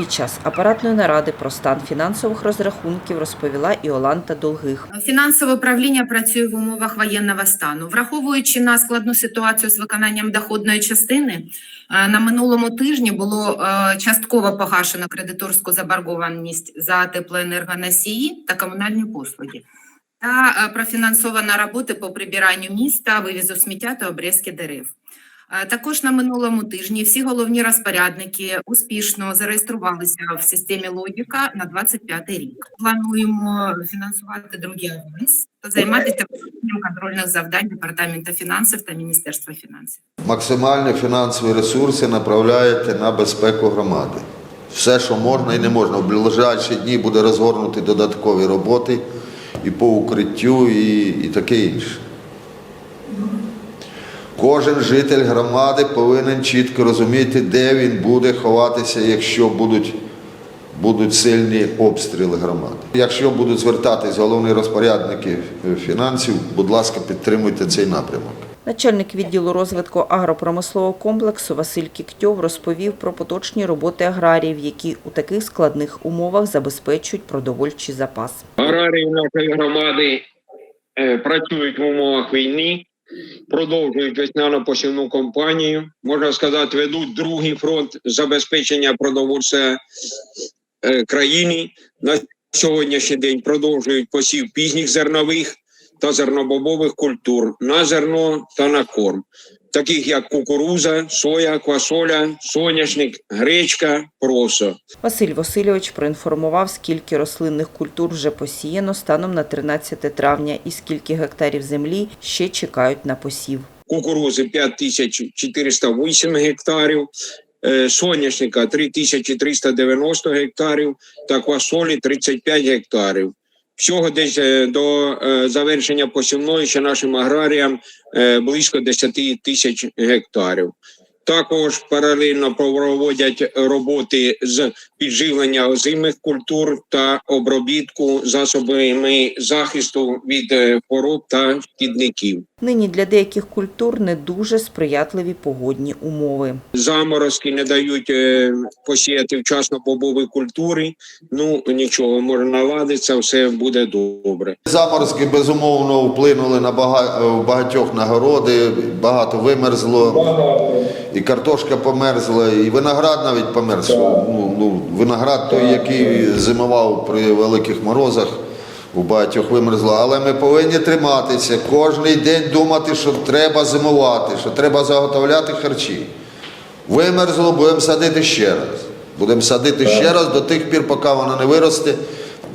Під час апаратної наради про стан фінансових розрахунків розповіла Іоланта Долгих. Фінансове управління працює в умовах воєнного стану. Враховуючи на складну ситуацію з виконанням доходної частини, е, на минулому тижні було е, частково погашено кредиторську заборгованість за теплоенергоносії та комунальні послуги. Та е, профінансовано роботи по прибиранню міста, вивізу сміття та обрізки дерев. Також на минулому тижні всі головні розпорядники успішно зареєструвалися в системі логіка на 25 рік. Плануємо фінансувати другий аванс та займатися контрольних завдань департаменту фінансів та міністерства фінансів. Максимальні фінансові ресурси направляєте на безпеку громади. Все, що можна і не можна. В ближайші дні буде розгорнути додаткові роботи і по укриттю, і, і таке інше. Кожен житель громади повинен чітко розуміти, де він буде ховатися, якщо будуть, будуть сильні обстріли громади. Якщо будуть звертатись головні розпорядники фінансів, будь ласка, підтримуйте цей напрямок. Начальник відділу розвитку агропромислового комплексу Василь Кіктьов розповів про поточні роботи аграріїв, які у таких складних умовах забезпечують продовольчий запас. Аграрії нашої громади е, працюють в умовах війни, продовжують весняно посівну кампанію. Можна сказати, ведуть другий фронт забезпечення продовольства е, країни. На сьогоднішній день продовжують посів пізніх зернових та зернобобових культур на зерно та на корм, таких як кукуруза, соя, квасоля, соняшник, гречка, просо. Василь Васильович проінформував, скільки рослинних культур вже посіяно станом на 13 травня і скільки гектарів землі ще чекають на посів. кукурузи 5408 гектарів, е, соняшника 3390 гектарів та квасолі 35 гектарів. Всього десь е, до е, завершення посівної ще нашим аграріям е, близько 10 тисяч гектарів. Також паралельно проводять роботи з підживлення озимих культур та обробітку засобами захисту від е, хвороб та шкідників. Нині для деяких культур не дуже сприятливі погодні умови. заморозки не дають е, посіяти вчасно бобові культури. Ну нічого, може наладиться, все буде добре. Заморозки безумовно вплинули на бага- багатьох нагороди, багато вимерзло, і картошка померзла, і виноград навіть померз. Ну, ну, виноград той, який зимував при великих морозах, у багатьох вимерзло. Але ми повинні триматися, кожен день думати, що треба зимувати, що треба заготовляти харчі. Вимерзло, будемо садити ще раз. Будемо садити ще раз до тих пір, поки вона не виросте.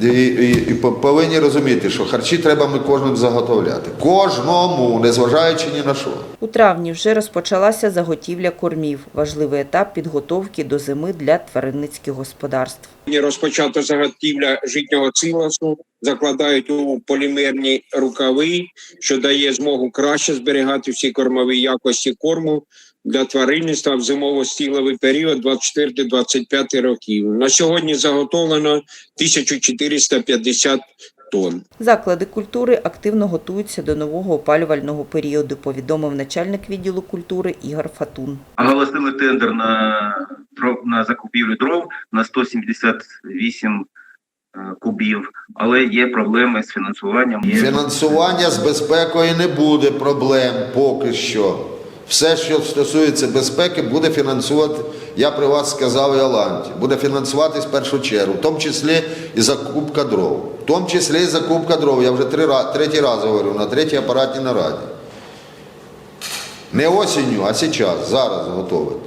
І, і, і по- повинні розуміти, що харчі треба ми кожним заготовляти. Кожному, незважаючи ні на що. У травні вже розпочалася заготівля кормів, важливий етап підготовки до зими для тваринницьких господарств. Розпочато заготівля житнього силосу, закладають у полімерні рукави, що дає змогу краще зберігати всі кормові якості корму для тваринництва в зимово-стіловий період 24-25 років. На сьогодні заготовлено 1450 тонн. Заклади культури активно готуються до нового опалювального періоду, повідомив начальник відділу культури Ігор Фатун. оголосили тендер на на закупівлю дров на 178 е, кубів, але є проблеми з фінансуванням. Фінансування з безпекою не буде проблем поки що. Все, що стосується безпеки, буде фінансувати, я при вас сказав і Аланті, буде фінансуватись в першу чергу, в тому числі і закупка дров. В тому числі і закупка дров. Я вже три, третій раз говорю на третій апаратній нараді. Не осінню, а зараз, зараз готовити.